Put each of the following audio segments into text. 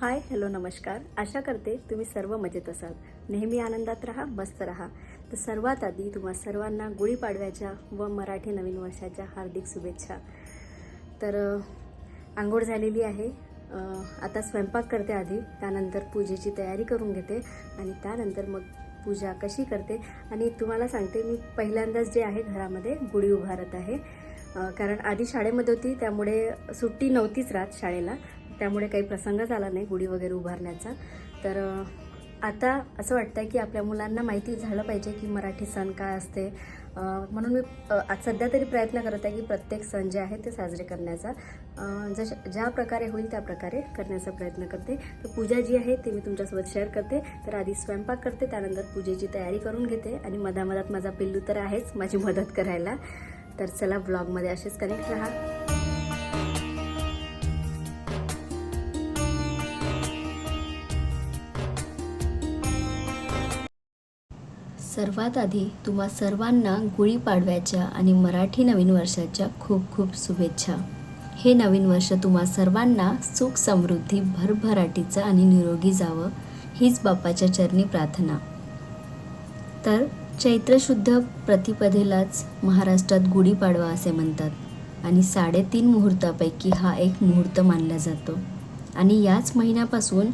Hi hello नमस्कार. आशा करते तुम्ही सर्व मजेत असाल. नेहमी आनंदात राहा मस्त राहा. तर सर्वात आधी तुम्हा सर्वांना गुढीपाडव्याच्या व मराठी नवीन वर्षाच्या हार्दिक शुभेच्छा. तर आंघोळ झालेली आहे. आता स्वयंपाक करते आधी त्यानंतर पूजेची तयारी करून घेते आणि त्यानंतर मग पूजा कशी करते. आणि तुम्हाला सांगते मी पहिल्यांदाच जे आहे घरामध्ये गुढी उभारत आहे. कारण आधी शाळेमध्ये होती त्यामुळे सुट्टी नव्हतीच राहत शाळेला. त्यामुळे काही प्रसंग झाला नाही गुढी वगैरे उभारण्याचा. तर आता असं वाटतं की आपल्या मुलांना माहिती झालं पाहिजे की मराठी सण काय असते. म्हणून मी सध्या तरी प्रयत्न करत आहे की प्रत्येक सण जे आहे ते साजरे करण्याचा. जश ज्या प्रकारे होईल त्या प्रकारे करण्याचा प्रयत्न करते. तर पूजा जी आहे ती मी तुमच्यासोबत शेअर करते. तर आधी स्वयंपाक करते त्यानंतर पूजेची तयारी करून घेते. आणि मधामधात माझा पिल्लू तर आहेच माझी मदत करायला. तर चला ब्लॉगमध्ये असेच कनेक्ट राहा. सर्वात आधी तुम्हा सर्वांना गुढीपाडव्याच्या आणि मराठी नवीन वर्षाच्या खूप खूप शुभेच्छा. हे नवीन वर्ष तुम्हा सर्वांना सुख समृद्धी भरभराटीचं आणि निरोगी जावं हीच बाप्पाच्या चरणी प्रार्थना. तर चैत्रशुद्ध प्रतिपदेलाच महाराष्ट्रात गुढीपाडवा असे म्हणतात आणि साडेतीन मुहूर्तापैकी हा एक मुहूर्त मानला जातो. आणि याच महिन्यापासून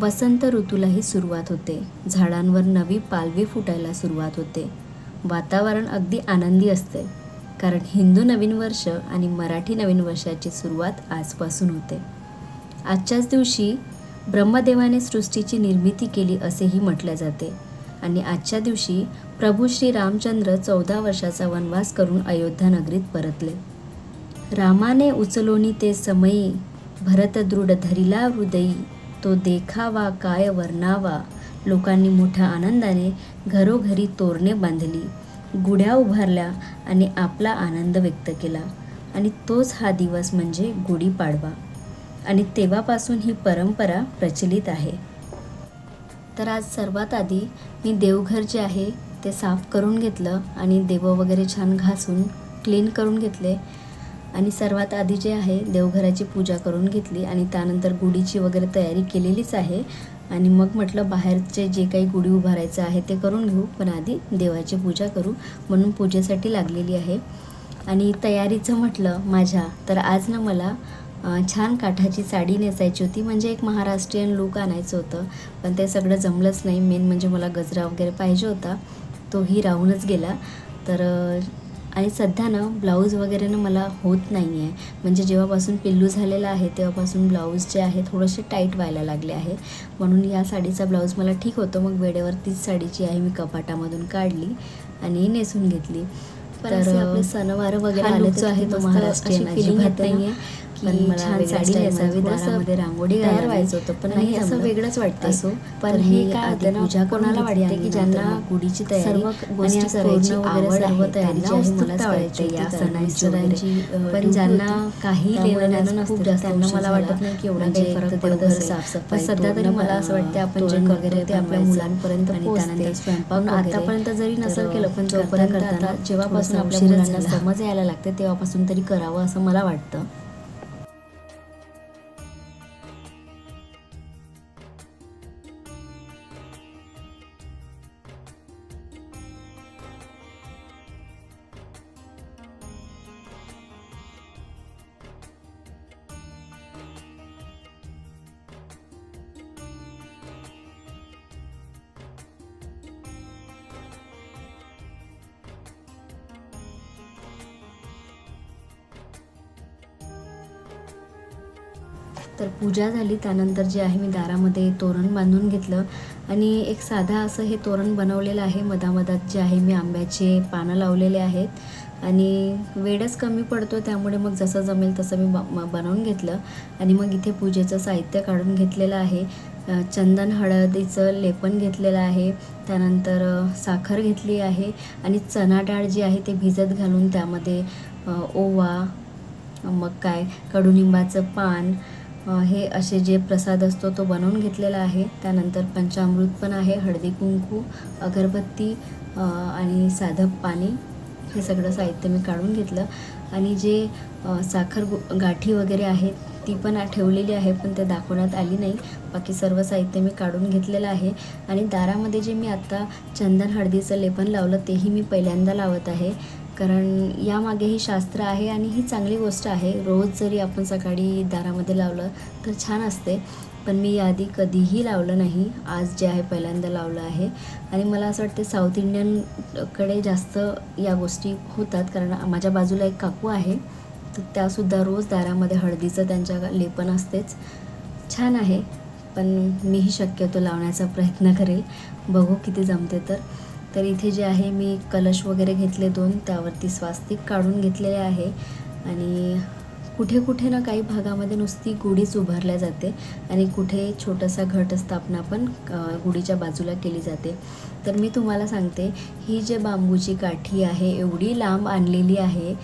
वसंत ऋतूलाही सुरुवात होते. झाडांवर नवी पालवी फुटायला सुरुवात होते. वातावरण अगदी आनंदी असते कारण हिंदू नवीन वर्ष आणि मराठी नवीन वर्षाची सुरुवात आजपासून होते. आजच्याच दिवशी ब्रह्मदेवाने सृष्टीची निर्मिती केली असेही म्हटले जाते आणि आजच्या दिवशी प्रभू श्री रामचंद्र चौदा वर्षाचा वनवास करून अयोध्या नगरीत परतले. रामाने उचलोनी ते समयी भरतदृढ धरिला हृदयी तो देखावा काय वर्णावा. लोकांनी मोठ्या आनंदाने घरोघरी तोरणे बांधली. गुढ्या उभारल्या आणि आपला आनंद व्यक्त केला. आणि तोच हा दिवस म्हणजे गुढीपाडवा आणि तेव्हापासून ही परंपरा प्रचलित आहे. तर आज सर्वात आधी मी देवघर जे आहे ते साफ करून घेतलं आणि देवं वगैरे छान घासून क्लीन करून घेतले. आणि सर्वात आधी जे आहे देवघराची पूजा करून घेतली आणि त्यानंतर गुढीची वगैरे तयारी केलेलीच आहे. आणि मग म्हटलं बाहेरचे जे काही गुढी उभारायचं आहे ते करून घेऊ पण आधी देवाची पूजा करू म्हणून पूजेसाठी लागलेली आहे. आणि तयारीचं म्हटलं माझ्या तर आज ना मला छान काठाची साडी नेसायची होती. म्हणजे एक महाराष्ट्रीयन लुक आणायचं होतं. पण ते सगळं जमलंच नाही. मेन म्हणजे मला गजरा वगैरे पाहिजे होता. तोही राहूनच गेला. तर आणि सध्या ना ब्लाऊज वगैरे ना मला होत नाही आहे म्हणजे जेव्हापासून पिल्लू झालेला आहे तेव्हापासून ब्लाऊज जे आहे थोडेसे टाईट व्हायला लागले आहे. म्हणून या साडीचा ब्लाऊज मला ठीक होतं. मग वेळेवर तीच साडी जी आहे मी कपाटामधून काढली आणि नेसून घेतली. तर आपले सणवार वगैरे आले जो आहे आहे तो महाराष्ट्रीयन अजिबात येते ना, नाहीये. की पण मला साडी नेसावी, दारामध्ये रांगोळी तयार घालावी. व्हायचं होतं, पण नाही असं. वेगळंच वाटते. असो पण हे काय आधी होतं ना, पूजा करून कोणाला घेतली वाटते आणि की नंतर ज्यांना गुढीची तयारी सर्व गोष्टी करायची आवड आहे करायची या सणांची पण ज्यांना. काही त्यांना नसतं मला. वाटत नाही की एवढा म्हणजे काही फरक पडत असेल पण सध्या तरी मला असं वाटतं आपण जे वगैरे ते आपल्या. मुलांपर्यंत आणि त्यानंतर स्वयंपाक. आतापर्यंत जरी नसेल केलं पण जोपर्यंत आता जेव्हापासून आपल्या मुलांना. समज यायला लागते तेव्हापासून तरी करावं असं मला वाटतं तर पूजा झाली. त्यानंतर जे आहे मी दारामध्ये तोरण बांधून घेतलं. आणि एक साधा असं हे तोरण बनवलेलं आहे. मधामधात जे आहे मी आंब्याचे पानं लावलेले आहेत. आणि वेळच कमी पडतो त्यामुळे मग जसं जमेल तसं मी ब- बनवून घेतलं. आणि मग इथे पूजेचं साहित्य काढून घेतलेलं आहे. चंदन हळदीचं लेपन घेतलेलं आहे. त्यानंतर साखर घेतली आहे. आणि चणा डाळ जी आहे ते भिजत घालून त्यामध्ये ओवा मग काय कडुनिंबाचं पान हे असे जे प्रसाद असतो तो बनवून घेतलेला आहे. त्यानंतर पंचामृत पण आहे हळदी कुंकू अगरबत्ती आणि साधं पाणी. हे सगळं साहित्य मी काढून घेतलं. आणि जे साखर गु- गाठी वगैरे आहेत ती पण ठेवलेली आहे पण ते दाखवण्यात आली नाही. बाकी सर्व साहित्य मी काढून घेतलेलं आहे. आणि दारामध्ये जे मी आत्ता चंदन हळदीचं लेपन लावलं तेही मी पहिल्यांदा लावत आहे. कारण यामागे ही शास्त्र आहे आणि ही चांगली गोष्ट आहे. रोज जरी आपण सकाळी दारामध्ये लावलं तर छान असते. पण मी याआधी कधीही लावलं नाही. आज जे आहे पहिल्यांदा लावलं आहे. आणि मला असं वाटते साऊथ इंडियनकडे जास्त या गोष्टी होतात. कारण माझ्या बाजूला एक काकू आहे. तर त्यासुद्धा रोज दारामध्ये हळदीचं त्यांच्या लेपन असतेच. छान आहे. पण मीही शक्यतो लावण्याचा प्रयत्न करेल. बघू किती जमते तर. तर इथे जे आहे मी कलश वगैरे घेतले दोन त्यावरती स्वास्तिक काढून घेतलेले आहे. आणि कुठे कुठे ना काही भागामध्ये नुसती गुढीच उभारल्या जाते आणि कुठे छोटासा घट स्थापना पण गुढीच्या बाजूला केली जाते. तर मी तुम्हाला सांगते ही जे बांबूची काठी आहे एवढी लांब आणलेली आहे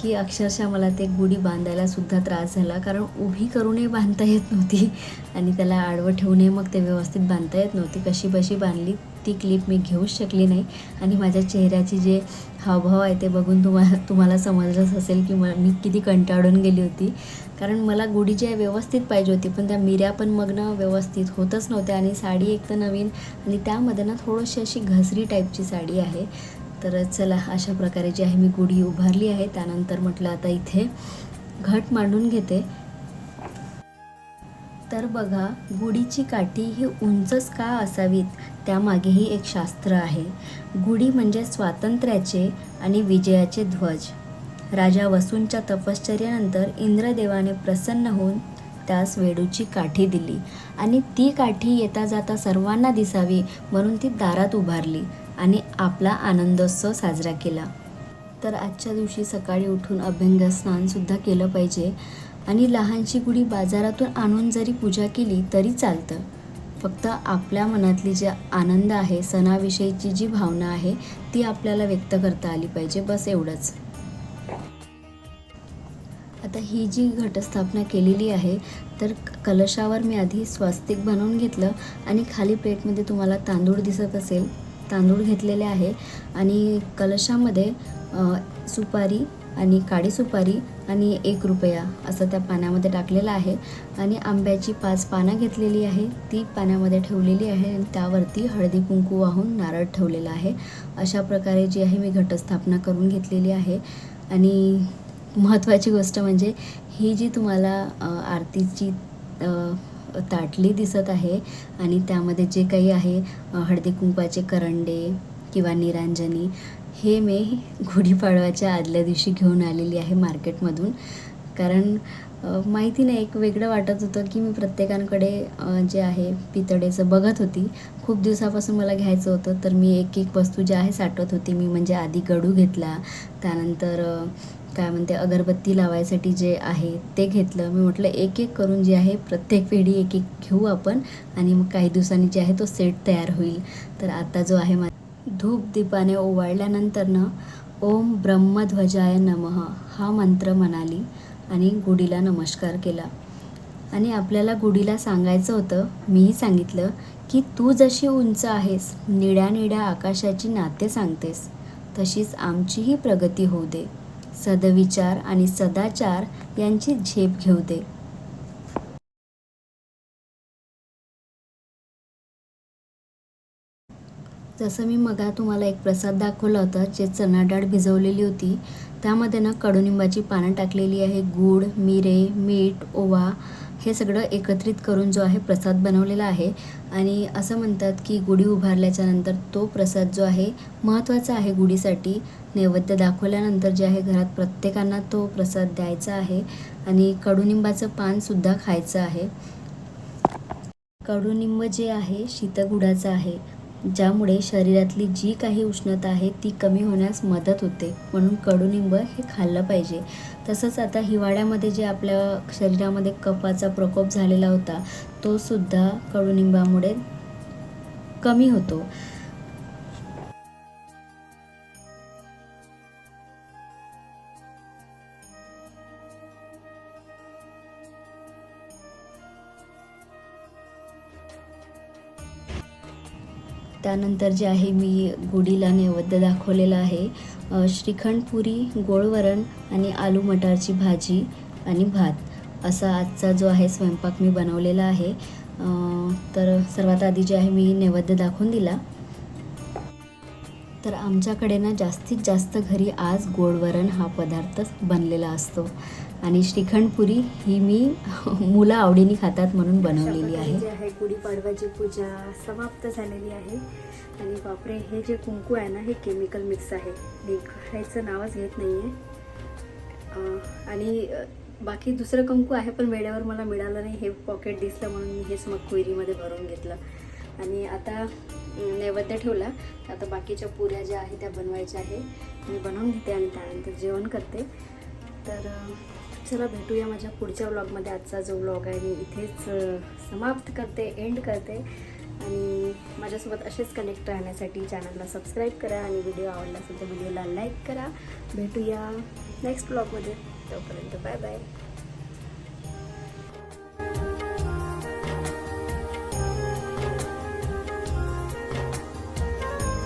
की अक्षरशः मला ते गुढी बांधायलासुद्धा त्रास झाला. कारण उभी करूनही बांधता येत नव्हती आणि त्याला आडवं ठेवूनही मग ते व्यवस्थित बांधता येत नव्हती. कशी बशी बांधली ती क्लिप मी घेऊच शकली नाही. आणि माझ्या चेहऱ्याची जे हावभाव आहे ते बघून तुम्हाला तुम्हाला समजलंच असेल की म मी किती कंटाळून गेली होती. कारण मला गुढी जी आहे व्यवस्थित पाहिजे होती पण त्या मिऱ्या पण मग ना व्यवस्थित होतच नव्हत्या. आणि साडी एक तर नवीन आणि त्यामध्ये ना थोडीशी अशी घसरी टाईपची साडी आहे. तर चला अशा प्रकारे जी आहे मी गुढी उभारली आहे. त्यानंतर म्हटलं आता इथे घट मांडून घेते. तर बघा गुढीची काठी ही उंचच का असावीत? त्यामागेही एक शास्त्र आहे. गुढी म्हणजे स्वातंत्र्याचे आणि विजयाचे ध्वज. राजा वसूंच्या तपश्चर्यानंतर इंद्रदेवाने प्रसन्न होऊन त्यास वेडूची काठी दिली आणि ती काठी येता जाता सर्वांना दिसावी म्हणून ती दारात उभारली आणि आपला आनंदोत्सव साजरा केला. तर आजच्या दिवशी सकाळी उठून अभ्यंगस्नानसुद्धा केलं पाहिजे. आणि लहानशी गुढी बाजारातून आणून जरी पूजा केली तरी चालतं. फक्त आपल्या मनातली जे आनंद आहे सणाविषयीची जी भावना आहे ती आपल्याला व्यक्त करता आली पाहिजे बस एवढंच. आता ही जी घटस्थापना केलेली आहे तर कलशावर मी आधी स्वस्तिक बनवून घेतलं आणि खाली प्लेटमध्ये तुम्हाला तांदूळ दिसत असेल. तांदूळ घेतलेले आहे आणि कलशामध्ये सुपारी आणि काळी सुपारी आणि एक रुपया असं त्या पाण्यामध्ये टाकलेलं आहे. आणि आंब्याची पाच पानं घेतलेली आहे. ती पाण्यामध्ये ठेवलेली आहे आणि त्यावरती हळदी कुंकू वाहून नारळ ठेवलेला आहे. अशा प्रकारे जी आहे मी घटस्थापना करून घेतलेली आहे. आणि महत्त्वाची गोष्ट म्हणजे ही जी तुम्हाला आरतीची ताटली दिसत आहे आणि त्यामध्ये जे काही आहे हळदी कुंकवाचे करंडे किंवा निरांजनी हे मी गुढीपाडव्याच्या आदल्या दिवशी घेऊन आलेली आहे मार्केटमधून. कारण माहिती नाही एक वेगळं वाटत होतं की मी प्रत्येकांकडे जे आहे पितळेचं बघत होती. खूप दिवसापासून मला घ्यायचं होतं तर मी एक एक वस्तू जे आहे साठवत होती. मी म्हणजे आधी गडू घेतला त्यानंतर काय म्हणते अगरबत्ती लावायसाठी जे आहे ते घेतलं. मी म्हटलं एक एक करून जे आहे प्रत्येक पिढी एक एक घेऊ आपण आणि मग काही दिवसांनी जे आहे तो सेट तयार होईल. तर आता जो आहे मा धूप दीपाने ओवाळल्यानंतरनं ओम ब्रह्मध्वजाय नमः हा मंत्र म्हणाली आणि गुढीला नमस्कार केला. आणि आपल्याला गुढीला सांगायचं होतं मीही सांगितलं की तू जशी उंच आहेस निड्या निड्या आकाशाची नाते सांगतेस तशीच आमचीही प्रगती होऊ दे. सदविचार आणि सदाचार यांची झेप घेऊ दे. जसं मी मगा तुम्हाला एक प्रसाद दाखवला होता जे चणा डाळ भिजवलेली होती. त्यामध्ये ना कडुनिंबाची पानं टाकलेली आहे गूळ मिरे मीठ ओवा हे सगळं एकत्रित करून जो आहे प्रसाद बनवलेला आहे. आणि असं म्हणतात की गुढी उभारल्याच्या नंतर तो प्रसाद जो आहे महत्त्वाचा आहे गुढीसाठी. नैवेद्य दाखवल्यानंतर जे आहे घरात प्रत्येकांना तो प्रसाद द्यायचा आहे आणि कडुनिंबाचं पानसुद्धा खायचं आहे. कडुनिंब जे आहे शीतगुडाचं आहे ज्यामुळे शरीरातली जी काही उष्णता आहे ती कमी होण्यास मदत होते. म्हणून कडुनिंब हे खाल्लं पाहिजे. तसंच आता हिवाळ्यामध्ये जे आपल्या शरीरामध्ये कफाचा प्रकोप झालेला होता तो सुद्धा कडुनिंबामुळे कमी होतो. त्यानंतर जे आहे मी गुढीला नैवेद्य दाखवलेला आहे. श्रीखंडपुरी श्रीखंड पुरी गोळवरण आणि आलू मटारची भाजी आणि भात. असा आजचा जो आहे स्वयंपाक मी बनवलेला आहे. तर सर्वात आधी जे आहे मी नैवेद्य दाखवून दिला. तर आमच्याकडे ना जास्तीत जास्त घरी आज गोडवरण हा पदार्थच बनलेला असतो. आणि श्रीखंडपुरी ही मी मुलं आवडीने खातात म्हणून बनवलेली आहे. जे आहे गुढीपाडव्याची पूजा समाप्त झालेली आहे. आणि बापरे हे जे कुंकू आहे ना हे केमिकल मिक्स आहे. निघायचं नावच घेत नाही आहे आणि बाकी दुसरं कुंकू आहे पण वेळेवर मला मिळालं नाही. हे पॉकेट दिसलं म्हणून मी हेच मग कुयरीमध्ये भरून घेतलं. आणि आता नैवेद्य ठेवला. आता बाकीच्या पुऱ्या ज्या आहेत त्या बनवायच्या आहे. मी बनवून घेते आणि त्यानंतर जेवण करते. तर चला भेटूया माझ्या पुढच्या व्लॉगमध्ये आजचा जो व्लॉग आहे मी इथेच समाप्त करते एंड करते. आणि माझ्यासोबत असेच कनेक्ट राहण्यासाठी चॅनलला सबस्क्राईब करा आणि व्हिडिओ आवडला असेल तर व्हिडिओला लाईक करा. भेटूया नेक्स्ट ब्लॉगमध्ये तोपर्यंत बाय बाय